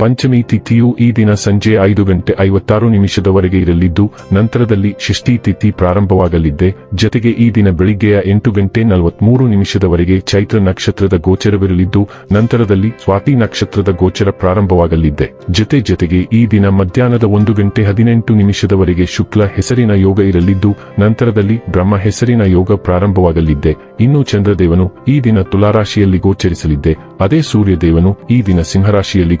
ಪಂಚಮಿ ತಿಥಿಯು ಈ ದಿನ ಸಂಜೆ ಐದು ಗಂಟೆ ಐವತ್ತಾರು ನಿಮಿಷದವರೆಗೆ ಇರಲಿದ್ದು, ನಂತರದಲ್ಲಿ ಷಷ್ಠಿ ತಿಥಿ ಪ್ರಾರಂಭವಾಗಲಿದ್ದೆ. ಜತೆಗೆ ಈ ದಿನ ಬೆಳಿಗ್ಗೆಯ ಎಂಟು ಗಂಟೆ ನಲವತ್ಮೂರು ನಿಮಿಷದವರೆಗೆ ಚೈತ್ರ ನಕ್ಷತ್ರದ ಗೋಚರವಿರಲಿದ್ದು, ನಂತರದಲ್ಲಿ ಸ್ವಾತಿ ನಕ್ಷತ್ರದ ಗೋಚರ ಪ್ರಾರಂಭವಾಗಲಿದ್ದೆ. ಜತೆ ಜತೆಗೆ ಈ ದಿನ ಮಧ್ಯಾಹ್ನದ ಒಂದು ಗಂಟೆ ಹದಿನೆಂಟು ನಿಮಿಷದವರೆಗೆ ಶುಕ್ಲ ಹೆಸರಿನ ಯೋಗ ಇರಲಿದ್ದು, ನಂತರದಲ್ಲಿ ಬ್ರಹ್ಮ ಹೆಸರಿನ ಯೋಗ ಪ್ರಾರಂಭವಾಗಲಿದ್ದೆ. ಇನ್ನು ಚಂದ್ರದೇವನು ಈ ದಿನ ತುಲಾರಾಶಿಯಲ್ಲಿ ಗೋಚರಿಸಲಿದ್ದೆ. ಅದೇ ಸೂರ್ಯದೇವನು ಈ ದಿನ ಸಿಂಹರಾಶಿಯಲ್ಲಿ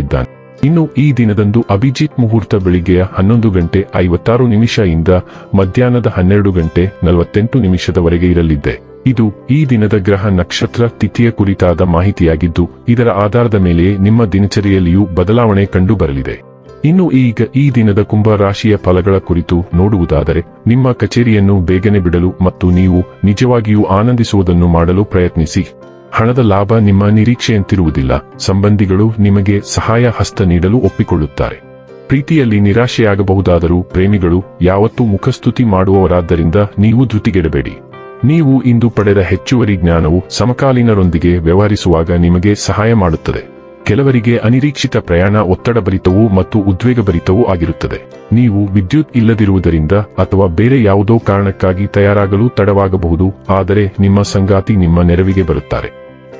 ಗೋಚರಿಸಲಿದ್ದಾನೆ ಇನ್ನು ಈ ದಿನದಂದು ಅಭಿಜಿತ್ ಮುಹೂರ್ತ ಬೆಳಿಗ್ಗೆಯ ಹನ್ನೊಂದು ಗಂಟೆ ಐವತ್ತಾರು ನಿಮಿಷ ಇಂದ ಮಧ್ಯಾಹ್ನದ ಹನ್ನೆರಡು ಗಂಟೆ ನಲವತ್ತೆಂಟು ನಿಮಿಷದವರೆಗೆ ಇರಲಿದೆ. ಇದು ಈ ದಿನದ ಗ್ರಹ ನಕ್ಷತ್ರ ತಿಥಿಯ ಕುರಿತಾದ ಮಾಹಿತಿಯಾಗಿದ್ದು, ಇದರ ಆಧಾರದ ಮೇಲೆ ನಿಮ್ಮ ದಿನಚರಿಯಲ್ಲಿಯೂ ಬದಲಾವಣೆ ಕಂಡು ಬರಲಿದೆ ಇನ್ನು ಈಗ ಈ ದಿನದ ಕುಂಭ ರಾಶಿಯ ಫಲಗಳ ಕುರಿತು ನೋಡುವುದಾದರೆ, ನಿಮ್ಮ ಕಚೇರಿಯನ್ನು ಬೇಗನೆ ಬಿಡಲು ಮತ್ತು ನೀವು ನಿಜವಾಗಿಯೂ ಆನಂದಿಸುವುದನ್ನು ಮಾಡಲು ಪ್ರಯತ್ನಿಸಿ. ಹಣದ ಲಾಭ ನಿಮ್ಮ ನಿರೀಕ್ಷೆಯಂತಿರುವುದಿಲ್ಲ. ಸಂಬಂಧಿಗಳು ನಿಮಗೆ ಸಹಾಯ ಹಸ್ತ ನೀಡಲು ಒಪ್ಪಿಕೊಳ್ಳುತ್ತಾರೆ. ಪ್ರೀತಿಯಲ್ಲಿ ನಿರಾಶೆಯಾಗಬಹುದಾದರೂ ಪ್ರೇಮಿಗಳು ಯಾವತ್ತೂ ಮುಖಸ್ತುತಿ ಮಾಡುವವರಾದ್ದರಿಂದ ನೀವು ಧೃತಿಗೆಡಬೇಡಿ. ನೀವು ಇಂದು ಪಡೆದ ಹೆಚ್ಚುವರಿ ಜ್ಞಾನವು ಸಮಕಾಲೀನರೊಂದಿಗೆ ವ್ಯವಹರಿಸುವಾಗ ನಿಮಗೆ ಸಹಾಯ ಮಾಡುತ್ತದೆ. ಕೆಲವರಿಗೆ ಅನಿರೀಕ್ಷಿತ ಪ್ರಯಾಣ ಒತ್ತಡಭರಿತವೂ ಮತ್ತು ಉದ್ವೇಗಭರಿತವೂ ಆಗಿರುತ್ತದೆ. ನೀವು ವಿದ್ಯುತ್ ಇಲ್ಲದಿರುವುದರಿಂದ ಅಥವಾ ಬೇರೆ ಯಾವುದೋ ಕಾರಣಕ್ಕಾಗಿ ತಯಾರಾಗಲು ತಡವಾಗಬಹುದು, ಆದರೆ ನಿಮ್ಮ ಸಂಗಾತಿ ನಿಮ್ಮ ನೆರವಿಗೆ ಬರುತ್ತಾರೆ.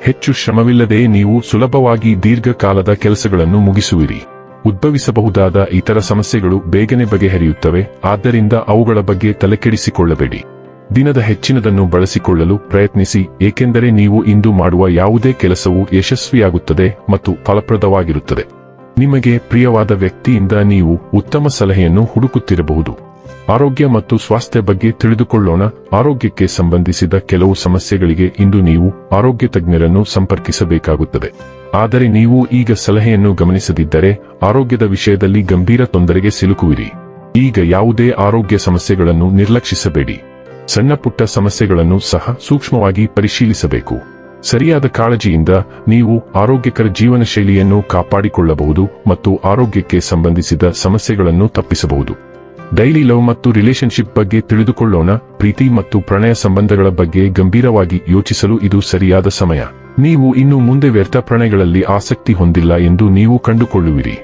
ಹೆಚ್ಚು ಶ್ರಮವಿಲ್ಲದೆ ನೀವು ಸುಲಭವಾಗಿ ದೀರ್ಘಕಾಲದ ಕೆಲಸಗಳನ್ನು ಮುಗಿಸುವಿರಿ. ಉದ್ಭವಿಸಬಹುದಾದ ಇತರ ಸಮಸ್ಯೆಗಳು ಬೇಗನೆ ಬಗೆಹರಿಯುತ್ತವೆ, ಆದ್ದರಿಂದ ಅವುಗಳ ಬಗ್ಗೆ ತಲೆಕೆಡಿಸಿಕೊಳ್ಳಬೇಡಿ. ದಿನದ ಹೆಚ್ಚಿನದನ್ನು ಬಳಸಿಕೊಳ್ಳಲು ಪ್ರಯತ್ನಿಸಿ, ಏಕೆಂದರೆ ನೀವು ಇಂದು ಮಾಡುವ ಯಾವುದೇ ಕೆಲಸವು ಯಶಸ್ವಿಯಾಗುತ್ತದೆ ಮತ್ತು ಫಲಪ್ರದವಾಗಿರುತ್ತದೆ. ನಿಮಗೆ ಪ್ರಿಯವಾದ ವ್ಯಕ್ತಿಯಿಂದ ನೀವು ಉತ್ತಮ ಸಲಹೆಯನ್ನು ಹುಡುಕುತ್ತಿರಬಹುದು. ಆರೋಗ್ಯ ಮತ್ತು ಸ್ವಾಸ್ಥ್ಯ ಬಗ್ಗೆ ತಿಳಿದುಕೊಳ್ಳೋಣ. ಆರೋಗ್ಯಕ್ಕೆ ಸಂಬಂಧಿಸಿದ ಕೆಲವು ಸಮಸ್ಯೆಗಳಿಗೆ ಇಂದು ನೀವು ಆರೋಗ್ಯ ತಜ್ಞರನ್ನು ಸಂಪರ್ಕಿಸಬೇಕಾಗುತ್ತದೆ. ಆದರೆ ನೀವು ಈಗ ಸಲಹೆಯನ್ನು ಗಮನಿಸದಿದ್ದರೆ ಆರೋಗ್ಯದ ವಿಷಯದಲ್ಲಿ ಗಂಭೀರ ತೊಂದರೆಗೆ ಸಿಲುಕುವಿರಿ. ಈಗ ಯಾವುದೇ ಆರೋಗ್ಯ ಸಮಸ್ಯೆಗಳನ್ನು ನಿರ್ಲಕ್ಷಿಸಬೇಡಿ. ಸಣ್ಣ ಪುಟ್ಟ ಸಮಸ್ಯೆಗಳನ್ನು ಸಹ ಸೂಕ್ಷ್ಮವಾಗಿ ಪರಿಶೀಲಿಸಬೇಕು. ಸರಿಯಾದ ಕಾಳಜಿಯಿಂದ ನೀವು ಆರೋಗ್ಯಕರ ಜೀವನ ಶೈಲಿಯನ್ನು ಕಾಪಾಡಿಕೊಳ್ಳಬಹುದು ಮತ್ತು ಆರೋಗ್ಯಕ್ಕೆ ಸಂಬಂಧಿಸಿದ ಸಮಸ್ಯೆಗಳನ್ನು ತಪ್ಪಿಸಬಹುದು. ಡೈಲಿ ಲವ್ ಮತ್ತು ರಿಲೇಶನ್ಶಿಪ್ ಬಗ್ಗೆ ತಿಳಿದುಕೊಳ್ಳೋಣ, ಪ್ರೀತಿ ಮತ್ತು ಪ್ರಣಯ ಸಂಬಂಧಗಳ ಬಗ್ಗೆ ಗಂಭೀರವಾಗಿ ಯೋಚಿಸಲು ಇದು ಸರಿಯಾದ ಸಮಯ. ನೀವು ಇನ್ನು ಮುಂದೆ ವ್ಯರ್ಥ ಪ್ರಣಯಗಳಲ್ಲಿ ಆಸಕ್ತಿ ಹೊಂದಿಲ್ಲ ಎಂದು ನೀವು ಕಂಡುಕೊಳ್ಳುವಿರಿ.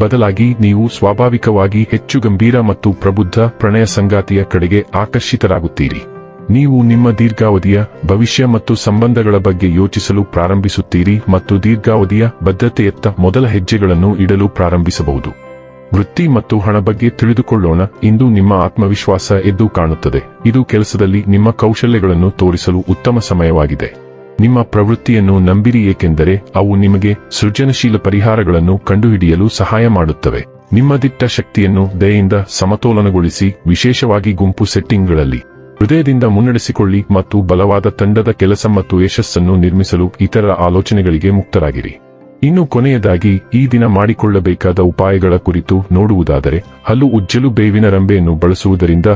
ಬದಲಾಗಿ ನೀವು ಸ್ವಾಭಾವಿಕವಾಗಿ ಹೆಚ್ಚು ಗಂಭೀರ ಮತ್ತು ಪ್ರಬುದ್ಧ ಪ್ರಣಯ ಸಂಗಾತಿಯ ಕಡೆಗೆ ಆಕರ್ಷಿತರಾಗುತ್ತೀರಿ. ನೀವು ನಿಮ್ಮ ದೀರ್ಘಾವಧಿಯ, ಭವಿಷ್ಯ ಮತ್ತು ಸಂಬಂಧಗಳ ಬಗ್ಗೆ ಯೋಚಿಸಲು ಪ್ರಾರಂಭಿಸುತ್ತೀರಿ ಮತ್ತು ದೀರ್ಘಾವಧಿಯ ಬದ್ಧತೆಯತ್ತ ಮೊದಲ ಹೆಜ್ಜೆಗಳನ್ನು ಇಡಲು ಪ್ರಾರಂಭಿಸಬಹುದು. ವೃತ್ತಿ ಮತ್ತು ಹಣ ಬಗ್ಗೆ ತಿಳಿದುಕೊಳ್ಳೋಣ, ಇಂದು ನಿಮ್ಮ ಆತ್ಮವಿಶ್ವಾಸ ಎದ್ದು ಕಾಣುತ್ತದೆ. ಇದು ಕೆಲಸದಲ್ಲಿ ನಿಮ್ಮ ಕೌಶಲ್ಯಗಳನ್ನು ತೋರಿಸಲು ಉತ್ತಮ ಸಮಯವಾಗಿದೆ. ನಿಮ್ಮ ಪ್ರವೃತ್ತಿಯನ್ನು ನಂಬಿರಿ ಏಕೆಂದರೆ ಅವು ನಿಮಗೆ ಸೃಜನಶೀಲ ಪರಿಹಾರಗಳನ್ನು ಕಂಡುಹಿಡಿಯಲು ಸಹಾಯ ಮಾಡುತ್ತವೆ. ನಿಮ್ಮ ದಿಟ್ಟ ಶಕ್ತಿಯನ್ನು ದಯೆಯಿಂದ ಸಮತೋಲನಗೊಳಿಸಿ, ವಿಶೇಷವಾಗಿ ಗುಂಪು ಸೆಟ್ಟಿಂಗ್ಗಳಲ್ಲಿ. ಹೃದಯದಿಂದ ಮುನ್ನಡೆಸಿಕೊಳ್ಳಿ ಮತ್ತು ಬಲವಾದ ತಂಡದ ಕೆಲಸ ಮತ್ತು ಯಶಸ್ಸನ್ನು ನಿರ್ಮಿಸಲು ಇತರ ಆಲೋಚನೆಗಳಿಗೆ ಮುಕ್ತರಾಗಿರಿ. ಇನ್ನು ಕೊನೆಯದಾಗಿ, ಈ ದಿನ ಮಾಡಿಕೊಳ್ಳಬೇಕಾದ ಉಪಾಯಗಳ ಕುರಿತು ನೋಡುವುದಾದರೆ, ಹಲ್ಲು ಉಜ್ಜಲು ಬೇವಿನ ರಂಬೆಯನ್ನು ಬಳಸುವುದರಿಂದ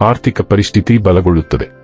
ಆರ್ಥಿಕ ಪರಿಸ್ಥಿತಿ ಬಲಗೊಳ್ಳುತ್ತದೆ.